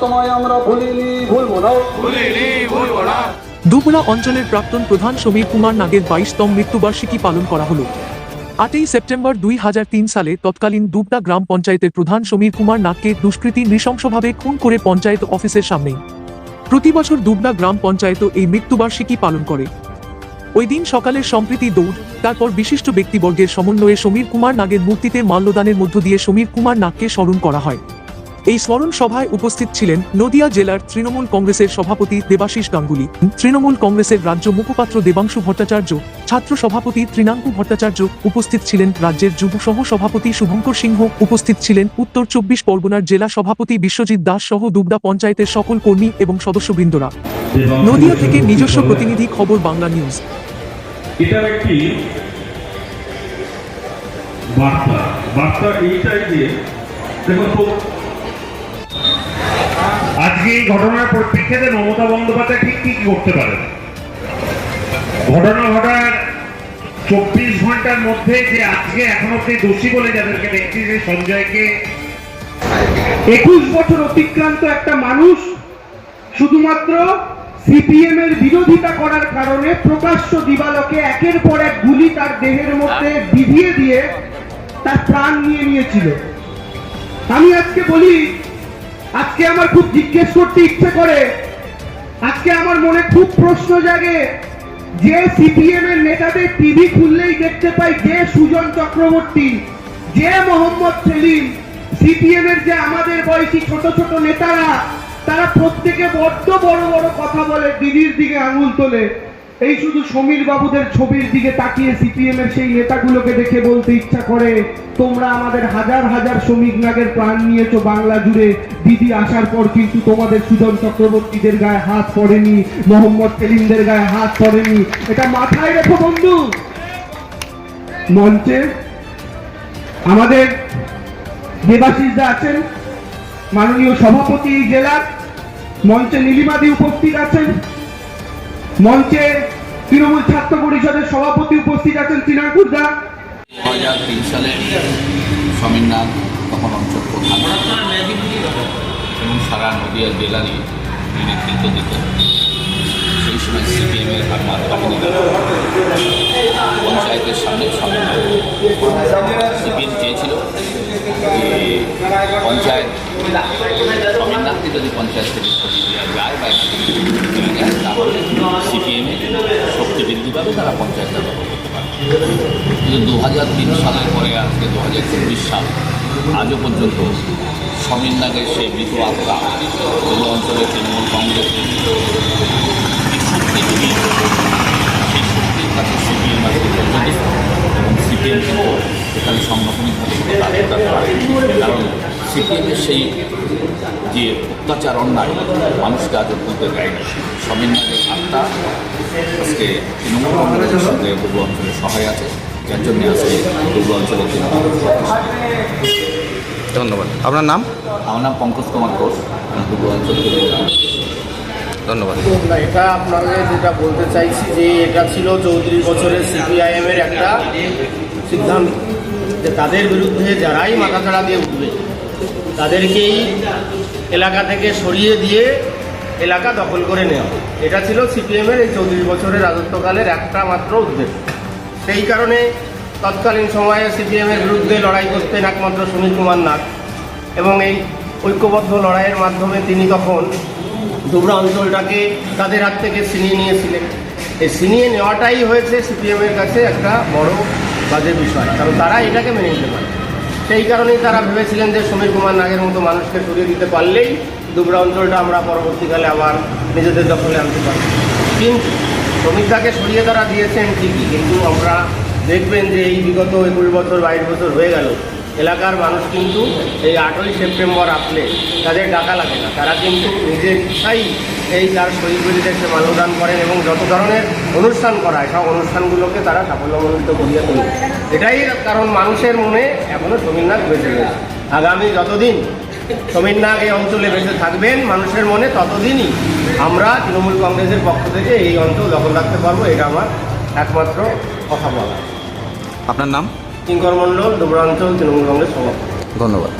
তোমায় আমরা ভুলিনি ভুলবো না। ভুলিনি ভুলব না। দুবলা অঞ্চলের প্রাক্তন প্রধান সমীর কুমার নাগের বাইশতম মৃত্যুবার্ষিকী পালন করা হলো। আটই সেপ্টেম্বর দুই হাজার তিন সালে তৎকালীন দুবলা গ্রাম পঞ্চায়েতের প্রধান সমীর কুমার নাগকে দুষ্কৃতী নৃশংসভাবে খুন করে পঞ্চায়েত অফিসের সামনেই। প্রতি বছর দুবলা গ্রাম পঞ্চায়েতও এই মৃত্যুবার্ষিকী পালন করে। ওই দিন সকালের সম্প্রীতি দৌড় তারপর বিশিষ্ট ব্যক্তিবর্গের সমন্বয়ে সমীর কুমার নাগের মূর্তিতে মাল্যদানের মধ্য দিয়ে সমীর কুমার নাগকে স্মরণ করা হয়। এই স্মরণ সভায় উপস্থিত ছিলেন নদিয়া জেলার তৃণমূল কংগ্রেসের সভাপতি দেবাশিস গাঙ্গুলি, তৃণমূল কংগ্রেসের রাজ্য মুখপাত্র দেবাংশু ভট্টাচার্য, ছাত্র সভাপতি তৃণাঙ্কু ভট্টাচার্য উপস্থিত ছিলেন রাজ্যের যুব সহ সভাপতি শুভঙ্কর সিংহ, উপস্থিত ছিলেন উত্তর চব্বিশ পরগনার জেলা সভাপতি বিশ্বজিৎ দাস সহ দুবডা পঞ্চায়েতের সকল কর্মী এবং সদস্যবৃন্দরা। নদিয়া থেকে নিজস্ব প্রতিনিধি খবর বাংলা নিউজ। বার্তা। বার্তা এইটাই যে দেখুন এই ঘটনার পরিপ্রেক্ষিতে মমতা বন্দ্যোপাধ্যায় ঠিক কি করতে ঘটনা ঘটার চব্বিশ ঘণ্টার মধ্যে যে আজকে এখন অব্দি দোষী বলে যাদেরকে দেখছি সঞ্জয়কে একুশ বছর অতিক্রান্ত একটা মানুষ শুধুমাত্র সিপিএম এর বিরোধিতা করার কারণে প্রকাশ্য দিবালকে একের পর এক গুলি তার দেহের মধ্যে বিধিয়ে দিয়ে তার প্রাণ নিয়ে নিয়েছিল। আমি আজকে বলি আজকে আমার খুব জিজ্ঞেস করতে ইচ্ছে করে। আজকে আমার মনে খুব প্রশ্ন জাগে, যে সিপিএম এর নেতাদের টিভি খুললেই দেখতে পাই যে সুজন চক্রবর্তী, যে মোহাম্মদ সেলিম, সিপিএম এর যে আমাদের বয়সী ছোট ছোট নেতারা, তারা প্রত্যেকে বড্ড বড় বড় কথা বলে, দিদির দিকে আঙুল তোলে। এই শুধু সমীর বাবুদের ছবির দিকে তাকিয়ে সিপিএম এর সেই নেতাগুলোকে দেখে বলতে ইচ্ছা করে, তোমরা আমাদের হাজার হাজার শ্রমিক নাগের প্রাণ নিয়েছো বাংলা জুড়ে। দিদি আসার পর কিন্তু তোমাদের সুজন চক্রবর্তীদের গায়ে হাত পড়েনি, মোহাম্মদ সেলিমদের গায়ে হাত পড়েনি। এটা মাথায় রেখো বন্ধু। মঞ্চে আমাদের দেবাশিসদা আছেন, মাননীয় সভাপতি জেলার মঞ্চে নীলিমাদি উপস্থিত আছেন। মঞ্চে তৃণমূল ছাত্র পরিষদের সভাপতি উপস্থিত আছেন তৃণাঙ্কুর দা। হাজার তিন সালে সমীর তখন অঞ্চল এবং সারা নদিয়া জেলারই নেতৃত্ব দিতেন। সেই সময় সিপিএমের বাহিনী পঞ্চায়েতের সামনে সমীর সিপিএম চেয়েছিল যে পঞ্চায়েত সমীর নাথকে যদি পঞ্চায়েত থেকে যায় বা সিপিএমে শক্তি বৃদ্ধি পাবে তারা পঞ্চায়েত দখল করতে পারবে কিন্তু দু হাজার তিন সালের পরে আজকে দু হাজার চব্বিশ সাল, আজও পর্যন্ত সমীর নাগের সেই মৃত আত্মা অঞ্চলের তৃণমূল কংগ্রেস শক্তি যদি সেই শক্তির কাছে সিপিএম আজকে পর্যন্ত এবং সিপিএম কিন্তু এখানে সাংগঠনিকভাবে কোনো কাজ করতে পারেনি। কারণ সিপিএমের সেই যে অত্যাচার অন্যায় মানুষকে আজ অত্যন্ত দেয় সমীর নাগের আত্মা আজকে তৃণমূল কংগ্রেসের সঙ্গে পূর্ব অঞ্চলে সহায় আছে। যার জন্য আজকে পূর্ব অঞ্চলের তৃণমূল ধন্যবাদ। আপনার নাম? আমার নাম পঙ্কজ কুমার ঘোষ। আমি পূর্ব অঞ্চল ধন্যবাদ। না এটা আপনাকে যেটা বলতে চাইছি যে এটা ছিল চৌত্রিশ বছরের সিপিআইএমের একটা সিদ্ধান্ত। যে তাদের বিরুদ্ধে যারাই মাথাচাড়া দিয়ে উঠবে, তাদেরকেই এলাকা থেকে সরিয়ে দিয়ে এলাকা দখল করে নেওয়া। এটা ছিল সিপিএমের এই চৌত্রিশ বছরের রাজত্বকালের একটা মাত্র উদ্দেশ্য সেই কারণে তৎকালীন সময়ে সিপিএমের বিরুদ্ধে লড়াই করতেন একমাত্র সুনীল কুমার নাথ এবং এই ঐক্যবদ্ধ লড়াইয়ের মাধ্যমে তিনি তখন দুবরা অঞ্চলটাকে তাদের হাত থেকে ছিনিয়ে নিয়েছিলেন। এই ছিনিয়ে নেওয়াটাই হয়েছে সিপিএমের কাছে একটা বড় বাজে বিষয়। কারণ তারা এটাকে মেনে নিতে পারে। সেই কারণেই তারা ভেবেছিলেন যে সমীর কুমার নাগের মতো মানুষকে সরিয়ে দিতে পারলেই দুবরা অঞ্চলটা আমরা পরবর্তীকালে আবার নিজেদের দখলে আনতে পারি কিন্তু শ্রমিকদাকে সরিয়ে তারা দিয়েছেন ঠিকই, কিন্তু আমরা দেখবেন যে এই বিগত একুশ বছর, বাইশ বছর হয়ে গেল। এলাকার মানুষ কিন্তু এই আটই সেপ্টেম্বর আসলে তাদের ডাকা লাগে না। তারা কিন্তু নিজের ইচ্ছাই এই তার শহীদগুলিতে এসে মানদান করেন এবং যত ধরনের অনুষ্ঠান করা হয় সব অনুষ্ঠানগুলোকে তারা সাফল্যমণ্ডিত করিয়ে তোলে। এটাই কারণ মানুষের মনে এখনও সমীরনাথ বেঁচে গেছে আগামী যতদিন সমীরনাথ এই অঞ্চলে বেঁচে থাকবেন মানুষের মনে ততদিনই আমরা তৃণমূল কংগ্রেসের পক্ষ থেকে এই অঞ্চল দখল রাখতে পারব এটা আমার একমাত্র কথা বলা আপনার নাম? কিঙ্কর মণ্ডল দুবরা অঞ্চল তৃণমূল কংগ্রেস সভাপতি। ধন্যবাদ।